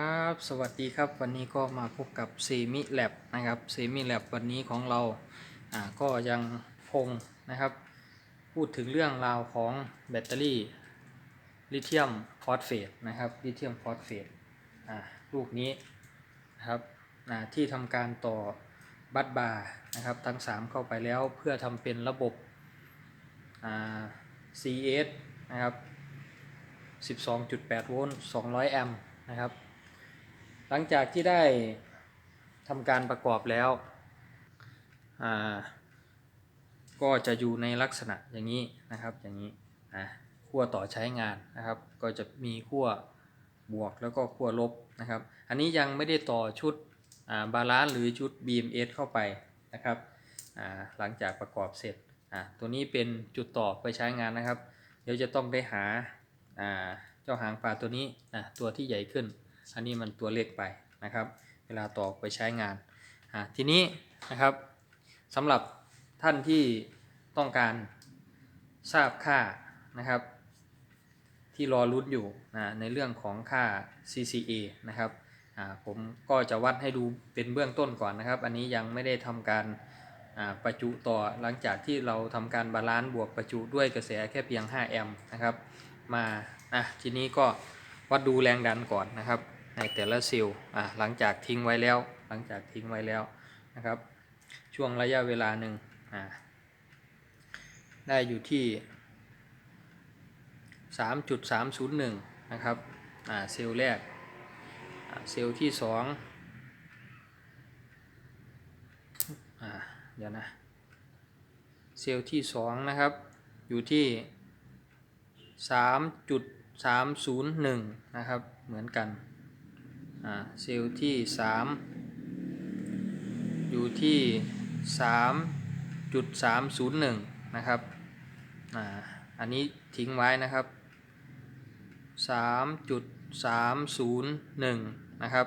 ครับสวัสดีครับวันนี้ก็มาพบกับ s ซมิแลบนะครับ s ซมิแลบวันนี้ของเราอ่าก็ยังคงนะครับ พูดถึงเรื่องราวของแบตเตอรี่ลิเธียมฟอสเฟตนะครับลิเธียมฟอสเฟตอ่าลูกนี้นะครับอ่าที่ทำการต่อบัตบาร์นะครับทั้ง 3 เข้าไปแล้วเพื่อทำเป็นระบบอ่า CS นะครับ 12.8 โวลต์ 200 แอมป์นะครับ ลังจากที่ได้ทำการประกอบแล้ว ก็จะอยู่ในลักษณะอย่างนี้นะครับ อย่างนี้อะขั้วต่อใช้งานนะครับ ก็จะมีขั้วบวกแล้วก็ขั้วลบนะครับ อันนี้ยังไม่ได้ต่อชุดบาลานซ์หรือชุด BMS เข้าไปนะครับ หลังจากประกอบเสร็จ ตัวนี้เป็นจุดต่อไปใช้งานนะครับ เดี๋ยวจะต้องได้หาอ่าเจ้าหางปลาตัวนี้นะตัวที่ใหญ่ขึ้น อันนี้มันตัวเล็กไปนะครับ เวลาต่อไปใช้งานทีนี้นะครับสำหรับท่านที่ต้องการทราบค่านะครับ ที่รอรุ้นอยู่นะในเรื่องของค่า CCA นะครับผมก็จะวัดให้ดูเป็นเบื้องต้นก่อนนะครับ อันนี้ยังไม่ได้ทำการประจุต่อหลังจากที่เราทำการบาลานซ์บวกประจุด้วยกระแสแค่เพียง 5 แอมป์นะครับ มาอะทีนี้ก็วัดดูแรงดันก่อนนะครับ ในแต่ละเซลล์อะหลังจากทิ้งไว้แล้ว หลังจากทิ้งไว้แล้วนะครับ ช่วงระยะเวลาหนึ่งอ่าได้อยู่ที่ 3.301 นะครับอ่าเซลล์แรกเซลล์ที่2อ่าเดี๋ยวนะเซลล์ที่ 2 นะครับ อยู่ที่ 3.301 นะครับ เหมือนกัน เซลล์ที่ 3 อยู่ที่ 3.301 นะครับอ,อันนี้ทิ้งไว้นะครับ 3.301 นะครับ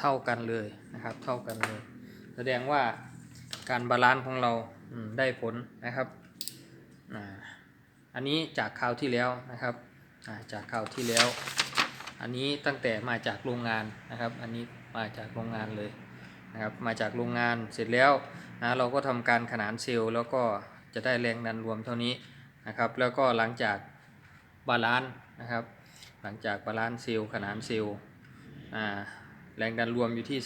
เท่ากันเลยนะครับ เท่ากันเลย แสดงว่าการบาลานซ์ของเราได้ผลนะครับอ,อันนี้จากคราวที่แล้วนะครับจากคราวที่แล้ว อันนี้ตั้งแต่มาจากโรงงานนะครับ อันนี้มาจากโรงงานเลยนะครับ มาจากโรงงานเสร็จแล้วนะเราก็ทำการขนานเซลล์แล้วก็จะได้แรงดันรวมเท่านี้นะครับ แล้วก็หลังจากบาลานซ์นะครับ หลังจากบาลานซ์เซลล์ขนานเซลล์แรงดันรวมอยู่ที่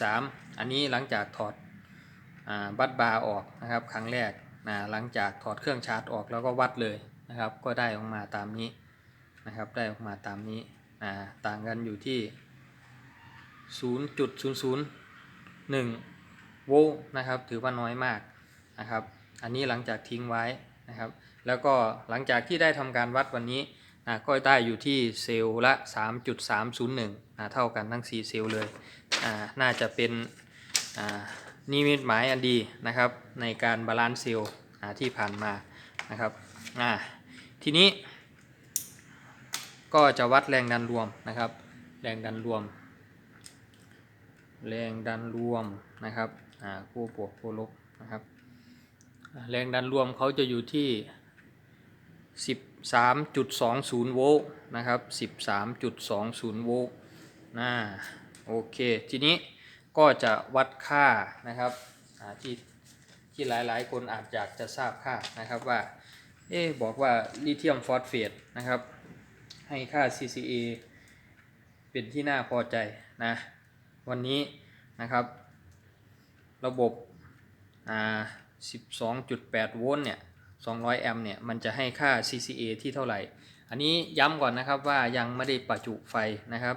3.273 อันนี้หลังจากถอดอบัตบาร์ออกนะครับ ครั้งแรกนะหลังจากถอดเครื่องชาร์จออกแล้วก็วัดเลยนะครับ ก็ได้ออกมาตามนี้ นะครับได้ออกมาตามนี้อ่าต่างกันอยู่ที่ 0.001 โวลต์นะครับ ถือว่าน้อยมากนะครับ อันนี้หลังจากทิ้งไว้นะครับ แล้วก็หลังจากที่ได้ทำการวัดวันนี้อ่าก็ได้อยู่ที่เซลล์ละ 3.301อ่าเท่ากันทั้ง 4 เซลล์เลยอ่าน่าจะเป็นอ่านิมิตหมายอันดีนะครับในการบาลานซ์เซลล์ที่ผ่านมานะครับทีนี้ ก็จะวัดแรงดันรวมนะครับ แรงดันรวม แรงดันรวมนะครับอ่าคู่บวกคู่ลบนะครับแรงดันรวมเขาจะอยู่ที่ 13.20 โวลต์นะครับ 13.20 โวลต์นะโอเค ทีนี้ก็จะวัดค่านะครับอ่าที่ที่หลายๆ คนอาจอยากจะทราบค่านะครับว่า เอ๊บอกว่าลิเธียมฟอสเฟตนะครับ ให้ค่า CCA เป็นที่น่าพอใจนะ วันนี้นะครับ ระบบอ่า12.8 โวลต์เนี่ย 200 แอมป์เนี่ย มันจะให้ค่า CCA ที่เท่าไหร่ อันนี้ย้ำก่อนนะครับว่ายังไม่ได้ประจุไฟนะครับ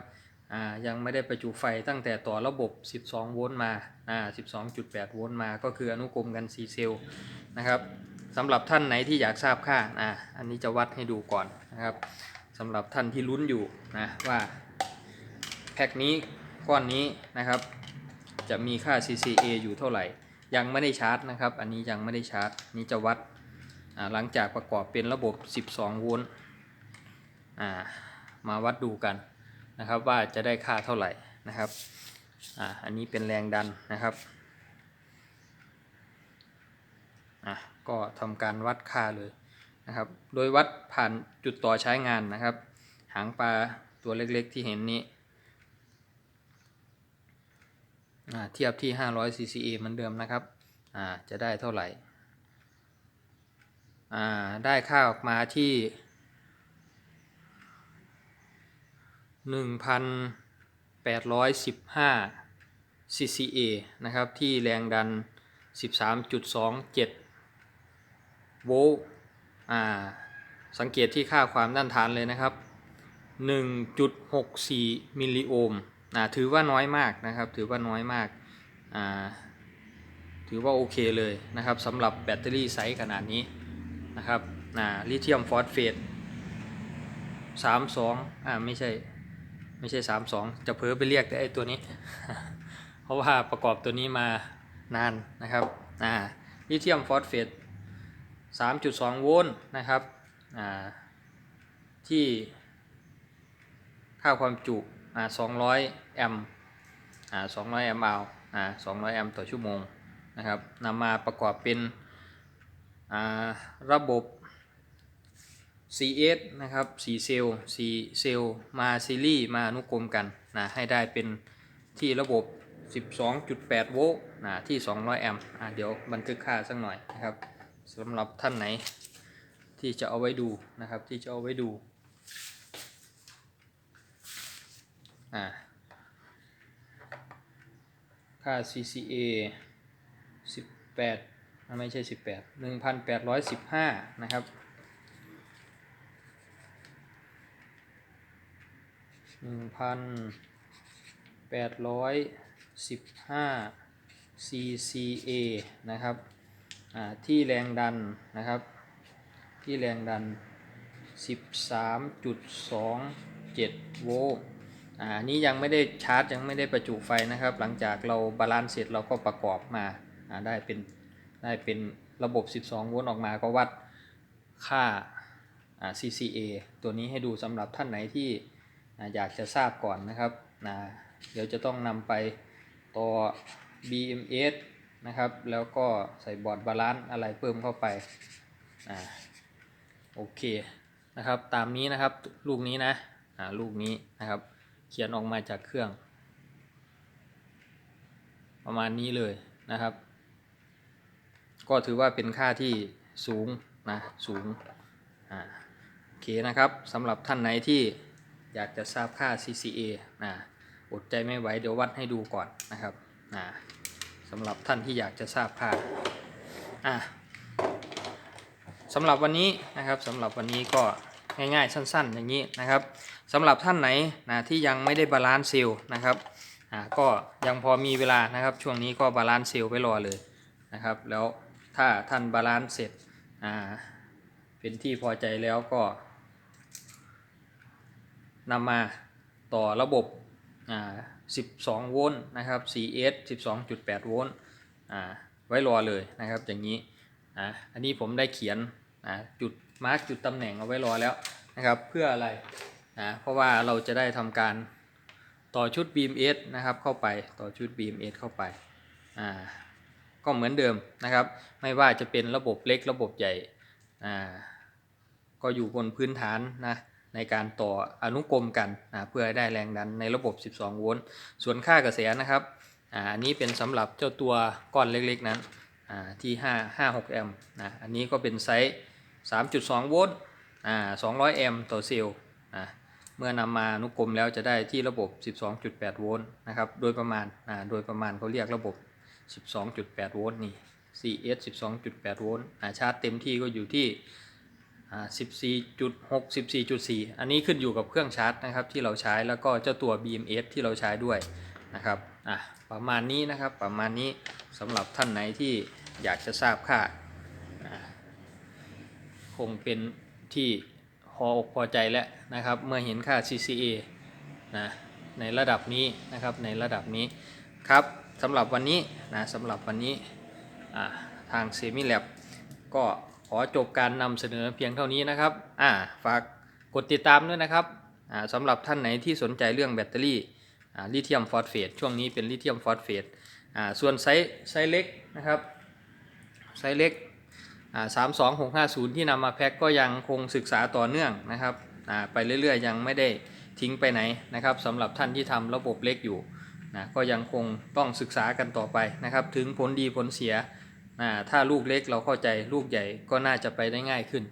อ่ายังไม่ได้ประจุไฟตั้งแต่ต่อระบบ 12 โวลต์มาอ่า12.8 โวลต์มา ก็คืออนุกรมกัน4เซลล์นะครับสำหรับท่านไหนที่อยากทราบค่าอ่าอันนี้จะวัดให้ดูก่อนนะครับ สำหรับท่านที่ลุ้นอยู่นะว่าแพ็คนี้ก้อนนี้นะครับ จะมีค่า CCA อยู่เท่าไหร่ ยังไม่ได้ชาร์จนะครับ อันนี้ยังไม่ได้ชาร์จนี่จะวัดหลังจากประกอบเป็นระบบ 12 โวลต์มาวัดดูกันนะครับว่าจะได้ค่าเท่าไหร่นะครับออันนี้เป็นแรงดันนะครับก็ทำการวัดค่าเลย นะครับ โดยวัดผ่านจุดต่อใช้งานนะครับ หางปลาตัวเล็กๆที่เห็นนี้เทียบที่ 500 cca เหมือนเดิมนะครับจะได้เท่าไหร่ได้ค่าออกมาที่ 1,815 cca นะครับ ที่แรงดัน 13.27 โวลต์ สังเกตที่ค่าความต้านทานเลยนะครับ 1.64 มิลลิโอห์มถือว่าน้อยมากนะครับ ถือว่าน้อยมากาถือว่าโอเคเลยนะครับสำหรับแบตเตอรี่ไซส์ขนาดนี้นะครับลิเธียมฟอสเฟต32อ่าไม่ใช่ไม่ใช่32จะเพ้อไปเรียกแต่ไอตัวนี้ เพราะว่าประกอบตัวนี้มานานนะครับอ่าลิเธียมฟอสเฟต 3.2 โวลต์นะครับที่ค่าความจุอ่า200 แอมป์อ่า200 แอมป์เอาอ่า200 แอมป์ต่อชั่วโมงนะครับนำมาประกอบเป็นระบบ CS นะครับ4เซลล์4เซลล์มาซีรีส์มาอนุกรมกันนะให้ได้เป็นที่ระบบ 12.8 โวลต์นะที่ 200 แอมป์อะเดี๋ยวบันทึกค่าสักหน่อยนะครับ สำหรับท่านไหนที่จะเอาไว้ดูนะครับ ที่จะเอาไว้ดูอ่าค่า CCA 18ไม่ใช่ 18 1,815 นะครับ หนึ่งพันแปดร้อยสิบห้า cca นะครับ ที่แรงดันนะครับ ที่แรงดัน 13.27 โวลต์อ่าอันนี้ยังไม่ได้ชาร์จยังไม่ได้ประจุไฟนะครับ หลังจากเราบาลานซ์เสร็จเราก็ประกอบมาอ่าได้เป็นได้เป็นระบบ 12 โวลต์ออกมาก็วัดค่า cca ตัวนี้ให้ดูสำหรับท่านไหนที่อยากจะทราบก่อนนะครับนะเดี๋ยวจะต้องนำไปต่อ BMS นะครับ แล้วก็ใส่บอร์ดบาลานซ์อะไรเพิ่มเข้าไปอ่าโอเคนะครับ ตามนี้นะครับลูกนี้นะอ่าลูกนี้นะครับ เขียนออกมาจากเครื่อง ประมาณนี้เลยนะครับ ก็ถือว่าเป็นค่าที่สูงนะสูงอ่าโอเคนะครับสำหรับท่านไหนที่อยากจะทราบค่า CCA นะอดใจไม่ไหวเดี๋ยววัดให้ดูก่อนนะครับนะ สำหรับท่านที่อยากจะทราบค่าอะสำหรับวันนี้นะครับสำหรับวันนี้ก็ง่ายๆสั้นๆ อย่างนี้นะครับสำหรับท่านไหนนะที่ยังไม่ได้บาลานซ์เซลล์นะครับอ่าก็ยังพอมีเวลานะครับช่วงนี้ก็บาลานซ์เซลล์ไว้รอเลยนะครับ แล้วถ้าท่านบาลานซ์เสร็จอ่าเป็นที่พอใจแล้วก็นำมาต่อระบบอ่า 12 โวลต์นะครับ CS 12.8 โวลต์อ่าไว้รอเลยนะครับอย่างนี้อันนี้ผมได้เขียนจุดมาร์กจุดตำแหน่งเอาไว้รอแล้วนะครับเพื่ออะไรนะเพราะว่าเราจะได้ทำการต่อชุด BMS นะครับเข้าไปต่อชุด BMS เข้าไปอ่าก็เหมือนเดิมนะครับ ไม่ว่าจะเป็นระบบเล็กระบบใหญ่อ่าก็อยู่บนพื้นฐานนะ ในการต่ออนุกรมกันนะเพื่อให้ได้แรงดันในระบบ 12 โวลต์ส่วนค่ากระแสนะครับอันนี้เป็นสำหรับเจ้าตัวก้อนเล็กๆนั้นอ่าที่ 5 5 6 แอมป์นะอันนี้ก็เป็นไซส์ 3.2 โวลต์อ่า200 แอมป์ต่อเซลล์นะเมื่อนำมาอนุกรมแล้วจะได้ที่ระบบ 12.8 โวลต์นะครับโดยประมาณโดยประมาณเขาเรียกระบบ 12.8 โวลต์นี่ CS 12.8 โวลต์ชาร์จเต็มที่ก็อยู่ที่ 14.6 14.4 อันนี้ขึ้นอยู่กับเครื่องชาร์จนะครับที่เราใช้แล้วก็เจ้าตัว BMS ที่เราใช้ด้วยนะครับอะประมาณนี้นะครับประมาณนี้สำหรับท่านไหนที่อยากจะทราบค่าคงเป็นที่พออกพอใจแล้วนะครับ เมื่อเห็นค่า CCA นะในระดับนี้นะครับในระดับนี้ครับสำหรับวันนี้นะสำหรับวันนี้ทางเซมิแลบก็ อจบการนำเสนอเพียงเท่านี้นะครับอ่าฝากกดติดตามด้วยนะครับอ่าสำหรับท่านไหนที่สนใจเรื่องแบตเตอรี่อ่าลิเธียมฟอสเฟตช่วงนี้เป็นลิเธียมฟอสเฟตอ่าส่วนไซส์ไซส์เล็กนะครับไซส์เล็กอ่าสามสองหกห้าศูนย์ที่นำมาแพ็คก็ยังคงศึกษาต่อเนื่องนะครับอ่าไปเรื่อยๆ ยังไม่ได้ทิ้งไปไหนนะครับสำหรับท่านที่ทำระบบเล็กอยู่นะก็ยังคงต้องศึกษากันต่อไปนะครับ ถึงผลดีผลเสีย นะถ้าลูกเล็กเราเข้าใจลูกใหญ่ก็น่าจะไปได้ง่ายขึ้น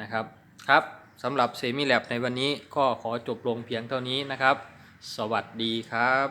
นะครับครับสำหรับเซมิแลบในวันนี้ก็ขอจบลงเพียงเท่านี้นะครับ สวัสดีครับ